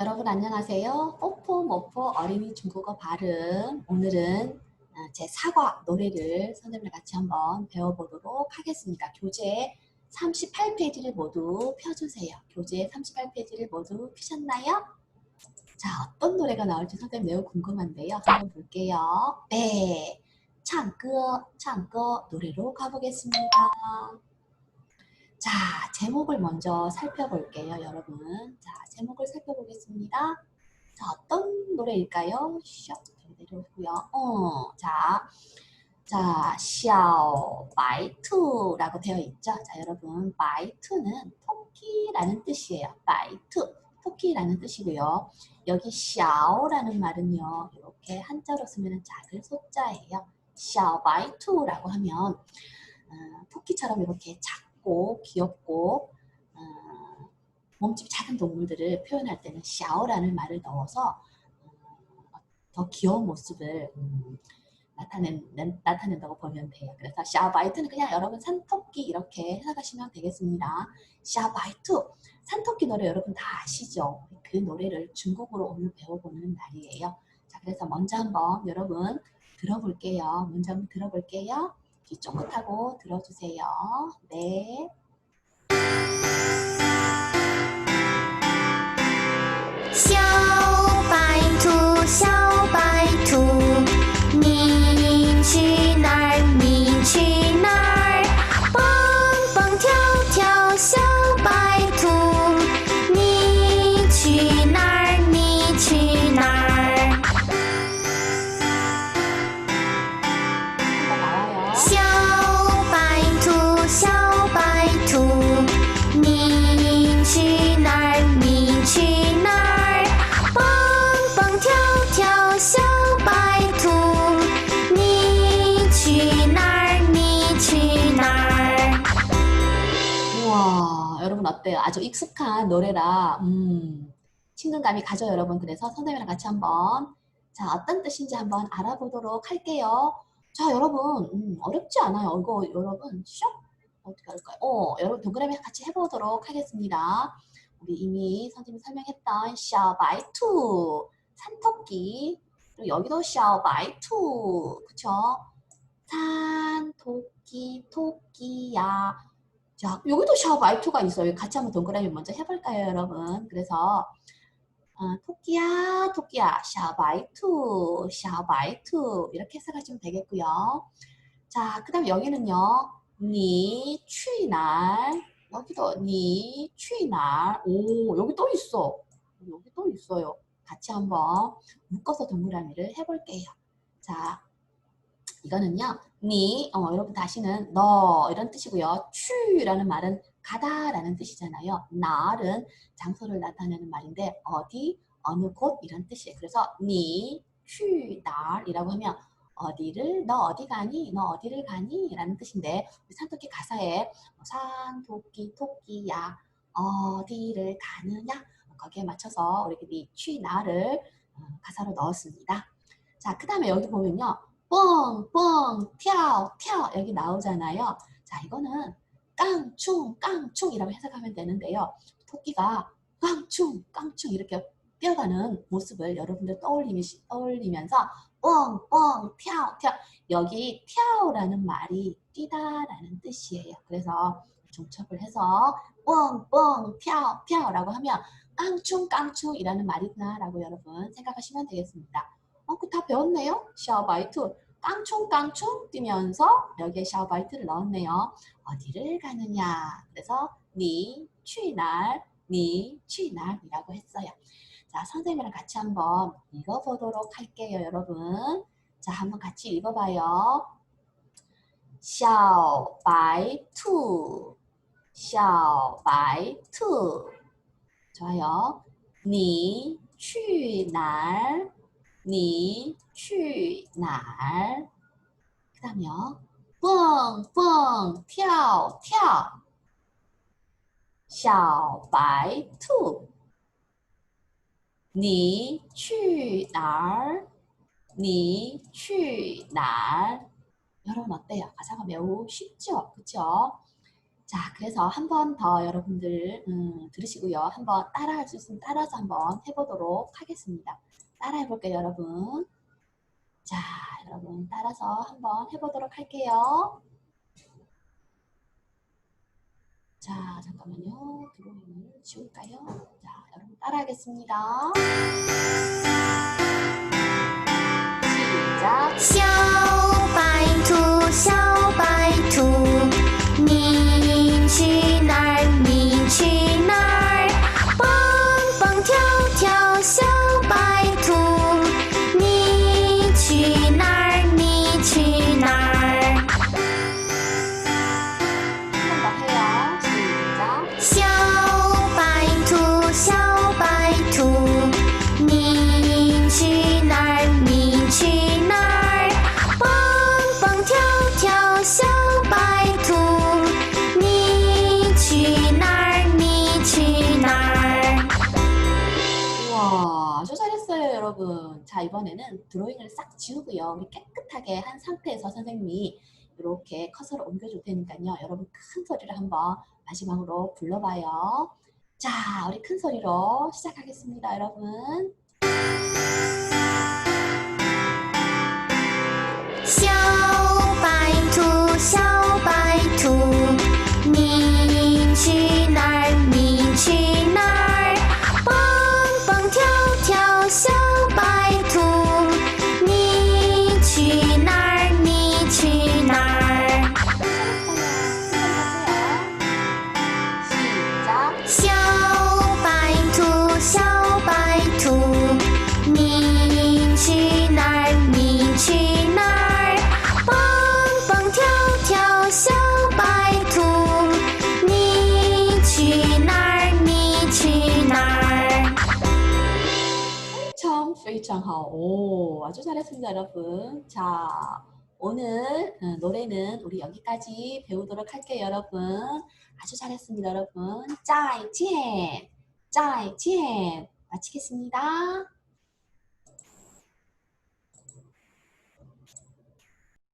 여러분 안녕하세요. 뽀뽀 모포 어린이 중국어 발음 오늘은 어, 제 사과 노래를 선생님과 같이 한번 배워보도록 하겠습니다. 교재 38페이지를 모두 펴주세요. 교재 38페이지를 모두 펴셨나요? 자, 어떤 노래가 나올지 선생님 매우 궁금한데요. 한번 볼게요. 네, 창歌, 창歌 노래로 가보겠습니다. 자, 제목을 먼저 살펴볼게요, 여러분. 자, 제목을 살펴보겠습니다. 자, 어떤 노래일까요? 샥 내려오고요. 어, 자, 자, 샤오 바이투라고 되어 있죠. 자, 여러분, 바이투는 토끼라는 뜻이에요. 바이투, 토끼라는 뜻이고요. 여기 샤오라는 말은요, 이렇게 한자로 쓰면 작은 소자예요. 샤오 바이투라고 하면 음, 토끼처럼 이렇게 작고 귀엽고 몸집이 작은 동물들을 표현할 때는 샤오라는 말을 넣어서 어, 더 귀여운 모습을 음, 나타낸, 나타낸다고 보면 돼요. 그래서 샤바이트는 그냥 여러분 산토끼 이렇게 해석하시면 되겠습니다. 샤바이트 산토끼 노래 여러분 다 아시죠? 그 노래를 중국어로 오늘 배워보는 날이에요. 자, 그래서 먼저 한번 여러분 들어볼게요. 먼저 한번 들어볼게요. 귀 쫑긋하고 들어주세요. 네. 小白兔，小白兔，你去 어때요? 아주 익숙한 노래라 음, 친근감이 가죠, 여러분. 그래서 선생님이랑 같이 한번 자 어떤 뜻인지 한번 알아보도록 할게요. 자, 여러분 음, 어렵지 않아요. 이거 여러분 슉 어떻게 할까요? 어, 여러분 동그라미 같이 해보도록 하겠습니다. 우리 이미 선생님이 설명했던 샤바이투 산토끼 그리고 여기도 샤바이투 그쵸? 산 토끼 토끼야 자, 여기도 샤바이투가 있어요. 같이 한번 동그라미 먼저 해볼까요, 여러분? 그래서 어, 토끼야, 토끼야, 샤바이투, 샤바이투 이렇게 해석하시면 되겠고요. 자, 그 다음에 여기는요. 니, 취날 여기도 니, 취날 오, 여기 또 있어. 여기 또 있어요. 같이 한번 묶어서 동그라미를 해볼게요. 자, 이거는요. 니, 어, 여러분 다시는 너 이런 뜻이고요. 추라는 말은 가다라는 뜻이잖아요. 날은 장소를 나타내는 말인데 어디, 어느 곳 이런 뜻이에요. 그래서 니, 추, 날이라고 하면 어디를, 너 어디 가니? 너 어디를 가니? 라는 뜻인데 산토끼 가사에 뭐 산토끼, 토끼야 어디를 가느냐? 거기에 맞춰서 우리 니, 추, 날을 어, 가사로 넣었습니다. 자, 그 다음에 여기 보면요. 뻥, 뻥, 튀어, 튀어 여기 나오잖아요. 자, 이거는 깡충, 깡충이라고 해석하면 되는데요. 토끼가 깡충, 깡충 이렇게 뛰어가는 모습을 여러분들 떠올리면, 떠올리면서 뻥, 뻥, 튀어, 튀어 여기 튀어라는 말이 뛰다라는 뜻이에요. 그래서 중첩을 해서 뻥, 뻥, 튀어, 튀어라고 하면 깡충, 깡충이라는 말이구나라고 여러분 생각하시면 되겠습니다. 어, 그 다 배웠네요. 샤오바이트. 깡총깡총 뛰면서 여기에 샤오바이트를 넣었네요. 어디를 가느냐. 그래서 니, 취날, 니, 취날이라고 했어요. 자, 선생님이랑 같이 한번 읽어보도록 할게요, 여러분. 자, 한번 같이 읽어봐요. 小白兔,小白兔. 좋아요. 你去哪 儿?你去哪儿? 그 다음요. 蹦蹦跳跳小白兔你去哪儿?你去哪儿? 여러분 어때요? 가사가 매우 쉽죠? 그쵸? 자, 그래서 한 번 더 여러분들 음, 들으시고요. 한번 따라할 수 있으면 따라서 한번 해보도록 하겠습니다. 따라 해 볼게요, 여러분. 자, 여러분 따라서 한번 해보도록 할게요. 자, 잠깐만요. 드로잉을 지울까요? 자, 여러분 따라하겠습니다. 여러분. 자, 이번에는 드로잉을 싹 지우고요. 우리 깨끗하게 한 상태에서 선생님이 이렇게 커서를 옮겨줄 테니까요. 여러분 큰 소리를 한번 마지막으로 불러봐요. 자, 우리 큰 소리로 시작하겠습니다, 여러분. 쇼바이투, 쇼바이투. 非常好. 오, 아주 잘했습니다, 여러분. 자, 오늘 어, 노래는 우리 여기까지 배우도록 할게요, 여러분. 아주 잘했습니다, 여러분. 再见. 再见. 마치겠습니다.